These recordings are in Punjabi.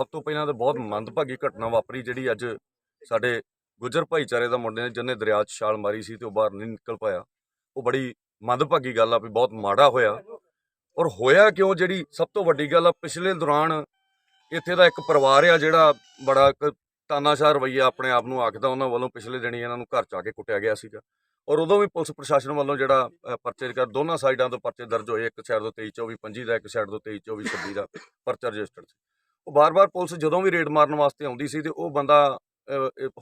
ਸਭ ਤੋਂ ਪਹਿਲਾਂ ਤਾਂ ਬਹੁਤ ਮੰਦਭਾਗੀ ਘਟਨਾ ਵਾਪਰੀ ਜਿਹੜੀ ਅੱਜ ਸਾਡੇ ਗੁੱਜਰ ਭਾਈਚਾਰੇ ਦਾ ਮੁੰਡੇ ਨੇ, ਜਿਹਨੇ ਦਰਿਆ 'ਚ ਛਾਲ ਮਾਰੀ ਸੀ ਤੇ ਉਹ ਬਾਹਰ ਨਹੀਂ ਨਿਕਲ ਪਾਇਆ। ਉਹ ਬੜੀ ਮੰਦਭਾਗੀ ਗੱਲ ਆ ਵੀ ਬਹੁਤ ਮਾੜਾ ਹੋਇਆ। ਔਰ ਹੋਇਆ ਕਿਉਂ? ਜਿਹੜੀ ਸਭ ਤੋਂ ਵੱਡੀ ਗੱਲ ਆ, ਪਿਛਲੇ ਦੌਰਾਨ ਇੱਥੇ ਦਾ ਇੱਕ ਪਰਿਵਾਰ ਆ ਜਿਹੜਾ ਬੜਾ ਇੱਕ ਤਾਨਾਸ਼ਾਹ ਰਵਈਆ ਆਪਣੇ ਆਪ ਨੂੰ ਆਖਦਾ, ਉਹਨਾਂ ਵੱਲੋਂ ਪਿਛਲੇ ਦਿਨੀ ਇਹਨਾਂ ਨੂੰ ਘਰ ਚ ਆ ਕੇ ਕੁੱਟਿਆ ਗਿਆ ਸੀਗਾ। ਔਰ ਉਦੋਂ ਵੀ ਪੁਲਿਸ ਪ੍ਰਸ਼ਾਸਨ ਵੱਲੋਂ ਜਿਹੜਾ ਪਰਚੇ ਕਰ, ਦੋਨਾਂ ਸਾਈਡਾਂ ਤੋਂ ਪਰਚੇ ਦਰਜ ਹੋਏ, ਇੱਕ ਸਾਈਡ ਤੋਂ 23 24 25 ਦਾ, ਇੱਕ ਸਾਈਡ ਤੋਂ 23 24 26 ਦਾ ਪਰਚਾ ਰਜਿਸਟਰਡ ਸੀ। ਉਹ ਬਾਰ-ਬਾਰ ਪੁਲਿਸ ਜਦੋਂ ਵੀ ਰੇਡ ਮਾਰਨ ਵਾਸਤੇ ਆਉਂਦੀ ਸੀ ਤੇ ਉਹ ਬੰਦਾ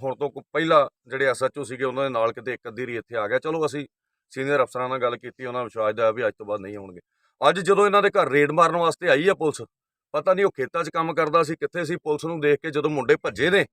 ਹੁਣ ਤੋਂ ਕੋ- ਪਹਿਲਾਂ ਜਿਹੜੇ ਐਸਐਚਓ ਸੀਗੇ ਉਹਨਾਂ ਦੇ ਨਾਲ ਕਿਤੇ ਇੱਕ ਅੱਧੀ ਰੀ ਇੱਥੇ ਆ ਗਿਆ। ਚਲੋ ਅਸੀਂ ਸੀਨੀਅਰ ਅਫਸਰਾਂ ਨਾਲ ਗੱਲ ਕੀਤੀ, ਉਹਨਾਂ ਨੂੰ ਵਿਸ਼ਵਾਸ ਦਿਵਾਇਆ ਵੀ ਅੱਜ ਤੋਂ ਬਾਅਦ ਨਹੀਂ ਆਉਣਗੇ। ਅੱਜ ਜਦੋਂ ਇਹਨਾਂ ਦੇ ਘਰ ਰੇਡ ਮਾਰਨ ਵਾਸਤੇ ਆਈ ਆ ਪੁਲਿਸ, ਪਤਾ ਨਹੀਂ ਉਹ ਖੇਤਾਂ 'ਚ ਕੰਮ ਕਰਦਾ ਸੀ, ਕਿੱਥੇ ਸੀ, ਪੁਲਿਸ ਨੂੰ ਦੇਖ ਕੇ ਜਦੋਂ ਮੁੰਡੇ ਭੱਜੇ ਨੇ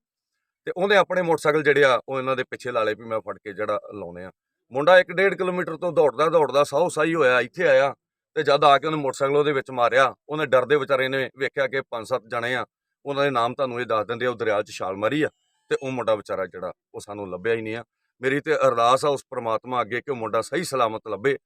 ਤੇ ਉਹਦੇ ਆਪਣੇ ਮੋਟਰਸਾਈਕਲ ਜਿਹੜੇ ਆ, ਉਹ ਇਹਨਾਂ ਦੇ ਪਿੱਛੇ ਲਾ ਲਏ ਵੀ ਮੈਂ ਫੜ ਕੇ ਜਿਹੜਾ ਲਾਉਣੇ ਆ। ਮੁੰਡਾ 1.5 ਕਿਲੋਮੀਟਰ ਤੋਂ ਦੌੜਦਾ ਦੌੜਦਾ ਸਾਹੋ ਸਾਈ ਹੋਇਆ, ਇੱਥੇ ਆਇਆ। ਤੇ ਜਦ ਆ ਕੇ ਉਹਨੇ ਮੋਟਰਸਾਈਕਲ ਉਹਦੇ ਵਿੱਚ ਮਾਰਿਆ, ਉਹਨੇ ਡਰਦੇ ਵਿਚਾਰੇ ਨੇ ਵੇਖਿਆ ਕਿ ਪੰਜ ਸੱਤ ਜਣੇ ਆ, ਉਹਨਾਂ ਦੇ ਨਾਮ ਤੁਹਾਨੂੰ ਇਹ ਦੱਸ ਦਿੰਦੇ ਆ, ਉਹ ਦਰਿਆ 'ਚ ਛਾਲ ਮਾਰੀ ਆ ਤੇ ਉਹ ਮੁੰਡਾ ਵਿਚਾਰਾ ਜਿਹੜਾ, ਉਹ ਸਾਨੂੰ ਲੱਭਿਆ ਹੀ ਨਹੀਂ ਆ। ਮੇਰੀ ਤੇ ਅਰਦਾਸ ਆ ਉਸ ਪ੍ਰਮਾਤਮਾ ਅੱਗੇ ਕਿ ਉਹ ਮੁੰਡਾ ਸਹੀ ਸਲਾਮਤ ਲੱਭੇ।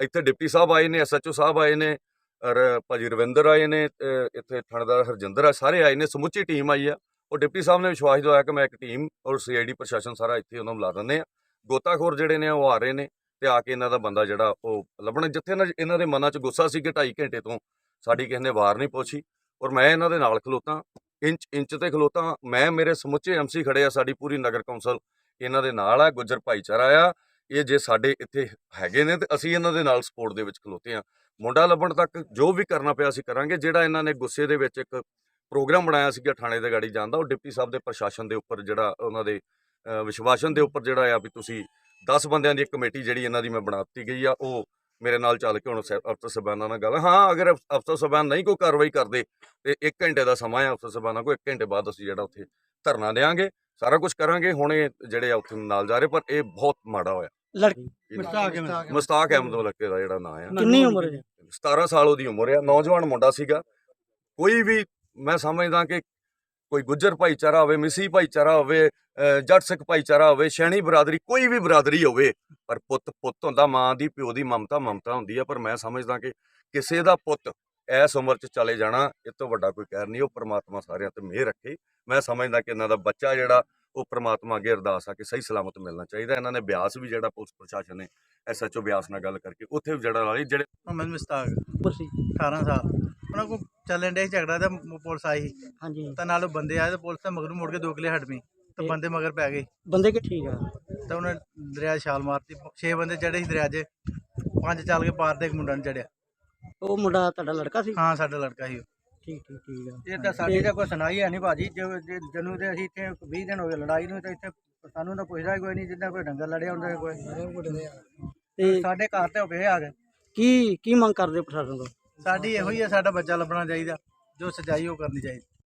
ਇੱਥੇ ਡਿਪਟੀ ਸਾਹਿਬ ਆਏ ਨੇ ਐਸਐਚਓ ਸਾਹਿਬ ਆਏ ਨੇ, ਔਰ ਭਾਜੀ ਰਵਿੰਦਰ ਆਏ ਨੇ ਇੱਥੇ ਥਾਣੇਦਾਰ ਹਰਜਿੰਦਰ ਆ, ਸਾਰੇ ਆਏ ਨੇ, ਸਮੁੱਚੀ ਟੀਮ ਆਈ ਆ। ਉਹ ਡਿਪਟੀ ਸਾਹਿਬ ਨੇ ਵਿਸ਼ਵਾਸ ਦਿਵਾਇਆ ਕਿ ਮੈਂ ਇੱਕ ਟੀਮ ਔਰ ਸੀਆਈਡੀ ਪ੍ਰਸ਼ਾਸਨ ਸਾਰਾ ਇੱਥੇ ਉਹਨਾਂ ਨੂੰ ਲਾ ਦਿੰਦੇ ਆ। ਗੋਤਾਖੋਰ ਜਿਹੜੇ ਨੇ ਉਹ ਆ ਰਹੇ ਨੇ। ਤੇ ਆ ਕੇ ਇਹਨਾਂ ਦਾ ਬੰਦਾ ਜਿਹੜਾ ਉਹ ਲੱਭਣਾ, ਜਿੱਥੇ ਇਹਨਾਂ ਇਹਨਾਂ ਦੇ ਮਨਾਂ 'ਚ ਗੁੱਸਾ ਸੀ ਕਿ 2.5 ਘੰਟੇ ਤੋਂ ਸਾਡੀ ਕਿਸੇ ਨੇ ਵਾਰ ਨਹੀਂ ਪੁੱਛੀ ਔਰ ਮੈਂ ਇਹਨਾਂ ਦੇ ਨਾਲ ਖਲੋਤਾ, ਇੰਚ ਇੰਚ ਤੇ ਖਲੋਤਾ, ਮੈਂ ਮੇਰੇ ਸਮੁੱਚੇ ਐਮਸੀ ਖੜੇ ਆ, ਸਾਡੀ ਪੂਰੀ ਨਗਰ ਕੌਂਸਲ ਇਹਨਾਂ ਦੇ ਨਾਲ ਆ, ਗੁੱਜਰ ਭਾਈਚਾਰਾ ਆ, ਇਹ ਜੇ ਸਾਡੇ ਇੱਥੇ ਹੈਗੇ ਨੇ ਤੇ ਅਸੀਂ ਇਹਨਾਂ ਦੇ ਨਾਲ ਸਪੋਰਟ ਦੇ ਵਿੱਚ ਖਲੋਤੇ ਆ। ਮੁੰਡਾ ਲੱਭਣ ਤੱਕ ਜੋ ਵੀ ਕਰਨਾ ਪਿਆ ਅਸੀਂ ਕਰਾਂਗੇ, ਜਿਹੜਾ ਇਹਨਾਂ ਨੇ ਗੁੱਸੇ ਦੇ ਵਿੱਚ ਇੱਕ ਪ੍ਰੋਗਰਾਮ ਬਣਾਇਆ ਸੀਗਾ ਥਾਣੇ ਦੇ ਗਾੜੀ ਜਾਂਦਾ ਉਹ ਡਿਪਟੀ ਸਾਹਿਬ ਦੇ ਪ੍ਰਸ਼ਾਸਨ ਦੇ ਉੱਪਰ ਜਿਹੜਾ ਉਹਨਾਂ ਦੇ ਵਿਸ਼ਵਾਸਨ ਦੇ ਉੱਪਰ ਜਿਹੜਾ ਆ ਵੀ ਤੁਸੀਂ 10 ਬੰਦਿਆਂ ਦੀ ਇੱਕ ਕਮੇਟੀ ਜਿਹੜੀ ਇਹਨਾਂ ਦੀ ਮੈਂ ਬਣਾ ਦਿੱਤੀ ਗਈ ਆ ਉਹ ਮੇਰੇ ਨਾਲ ਚੱਲ ਕੇ ਹੁਣ ਅਫਸਰ ਸਬਾਨਾਂ ਨਾਲ ਗੱਲ ਹਾਂ ਅਗਰ ਅਫ- ਅਫਸਰ ਸਬਾਨ ਨਹੀਂ ਕੋਈ ਕਾਰਵਾਈ ਕਰਦੇ ਤੇ 1 ਘੰਟੇ ਦਾ ਸਮਾਂ ਹੈ ਅਫਸਰ ਸਬਾਨਾਂ ਕੋਲ 1 ਘੰਟੇ ਬਾਅਦ ਅਸੀਂ ਜਿਹੜਾ ਉੱਥੇ ਧਰਨਾ ਦੇਾਂਗੇ ਸਾਰਾ ਕੁਝ ਕਰਾਂਗੇ ਹੁਣ ਇਹ ਜਿਹੜੇ ਆ ਉੱਥੇ ਨਾਲ ਜਾ ਰਹੇ ਪਰ ਇਹ ਬਹੁਤ ਮਾੜਾ ਹੋਇਆ। ਲੜਕੀ ਮੁਸ਼ਤਾਕ ਅਹਿਮਦ। ਮੁਸਤਾਕ ਅਹਿਮਦ ਲੱਕੇ ਦਾ ਜਿਹੜਾ ਨਾਂ ਆ। ਕਿੰਨੀ ਉਮਰ ਹੈ? 17 ਸਾਲ ਉਹਦੀ ਉਮਰ ਆ ਨੌਜਵਾਨ ਮੁੰਡਾ ਸੀਗਾ। ਕੋਈ ਵੀ ਮੈਂ ਸਮਝਦਾ ਕਿ ਕੋਈ ਗੁੱਜਰ ਭਾਈਚਾਰਾ ਹੋਵੇ ਮਿਸੀ ਭਾਈਚਾਰਾ ਹੋਵੇ ਜੱਟ ਸਿੱਖ ਭਾਈਚਾਰਾ ਹੋਵੇ ਸ਼ੈਣੀ ਬਰਾਦਰੀ ਕੋਈ ਵੀ ਬਰਾਦਰੀ ਹੋਵੇ ਪਰ ਪੁੱਤ ਪੁੱਤ ਹੁੰਦਾ ਮਾਂ ਦੀ ਪਿਓ ਦੀ ਮਮਤਾ ਮਮਤਾ ਹੁੰਦੀ ਆ ਪਰ ਮੈਂ ਸਮਝਦਾ ਕਿ ਕਿਸੇ ਦਾ ਪੁੱਤ ਐਸ ਉਮਰ 'ਚ ਚਲੇ ਜਾਣਾ ਇਹ ਤੋਂ ਵੱਡਾ ਕੋਈ ਕਹਿਰ ਨਹੀਂ ਉਹ ਪ੍ਰਮਾਤਮਾ ਸਾਰਿਆਂ ਤੇ ਮਿਹਰ ਰੱਖੇ। ਮੈਂ ਸਮਝਦਾ ਕਿ ਇਹਨਾਂ ਦਾ ਬੱਚਾ ਜਿਹੜਾ ਉਹ ਪ੍ਰਮਾਤਮਾ ਅੱਗੇ ਅਰਦਾਸ ਆ ਕਿ ਸਹੀ ਸਲਾਮਤ ਮਿਲਣਾ ਚਾਹੀਦਾ। ਇਹਨਾਂ ਨੇ ਬਿਆਸ ਵੀ ਜਿਹੜਾ ਪੁਲਿਸ ਪ੍ਰਸ਼ਾਸਨ ਨੇ ਐਸਐਚਓ ਬਿਆਸ ਨਾਲ ਗੱਲ ਕਰਕੇ ਉੱਥੇ ਵੀ ਜਿਹੜਾ ਲਾਲੀ ਜਿਹੜੇ ਮੁਹੰਮਦ ਮੁਸਤਾਕ ਉਮਰ ਸੀ 18 ਸਾਲ। ਉਹਨਾਂ ਕੋ ਚੱਲਣ ਡੇ ਝਗੜਾ ਤੇ ਮ- ਪੁਲਿਸ ਆਈ ਹਾਂਜੀ। ਤਾਂ ਨਾਲ ਉਹ ਬੰਦੇ ਆਏ ਤੇ ਪੁਲਿਸ ਤਾਂ ਮਗਰ ਮੁੜ ਕੇ ਦੋ ਕਿਲੇ ਹਟਵੀਂ ਤੇ ਬੰਦੇ ਮਗਰ ਪੈ ਗਏ। ਬੰਦੇ ਕਿ ਠੀਕ ਆ? ਤਾਂ ਉਹਨੇ ਦਰਿਆ 'ਚ ਛਾਲ ਮਾਰਤੀ। ਛੇ ਬੰਦੇ ਚੜੇ ਸੀ ਦਰਿਆ 'ਚ। ਪੰਜ ਚੱਲ ਕੇ ਪਾਰ ਤੇ ਇੱਕ ਮੁੰਡਾ ਨੂੰ ਚੜਿਆ ਉਹ ਮੁੰਡਾ ਤੁਹਾਡਾ ਲੜਕਾ ਸੀ? ਹਾਂ ਸਾਡਾ ਲੜਕਾ ਸੀ ਉਹ। ਠੀਕ ਠੀਕ ਠੀਕ ਆ। ਇਹ ਤਾਂ ਸਾਡੀ ਤਾਂ ਕੋਈ ਸੁਣਾਈ ਹੈ ਨਹੀਂ ਭਾਜੀ ਜਨੂੰ ਤੇ ਅਸੀਂ ਇੱਥੇ 20 ਦਿਨ ਹੋ ਗਏ ਲੜਾਈ ਨੂੰ ਤੇ ਇੱਥੇ ਸਾਨੂੰ ਤਾਂ ਪੁੱਛਦਾ ਹੀ ਕੋਈ ਨਹੀਂ ਜਿੱਦਾਂ ਕੋਈ ਡੰਗਰ ਲੜਿਆ ਹੁੰਦਾ ਹੈ ਕੋਈ। ਤੇ ਸਾਡੇ ਘਰ ਤੇ ਹੋਵੇ ਆ ਗਏ। ਕੀ ਕੀ ਮੰਗ ਕਰਦੇ ਹੋ ਪ੍ਰਸ਼ਾਸਨ ਤੋਂ? ਸਾਡੀ ਇਹੋ ਹੀ ਹੈ ਸਾਡਾ ਬੱਚਾ ਲੱਭਣਾ ਚਾਹੀਦਾ ਜੋ ਸਜਾਈ ਉਹ ਕਰਨੀ ਚਾਹੀਦੀ।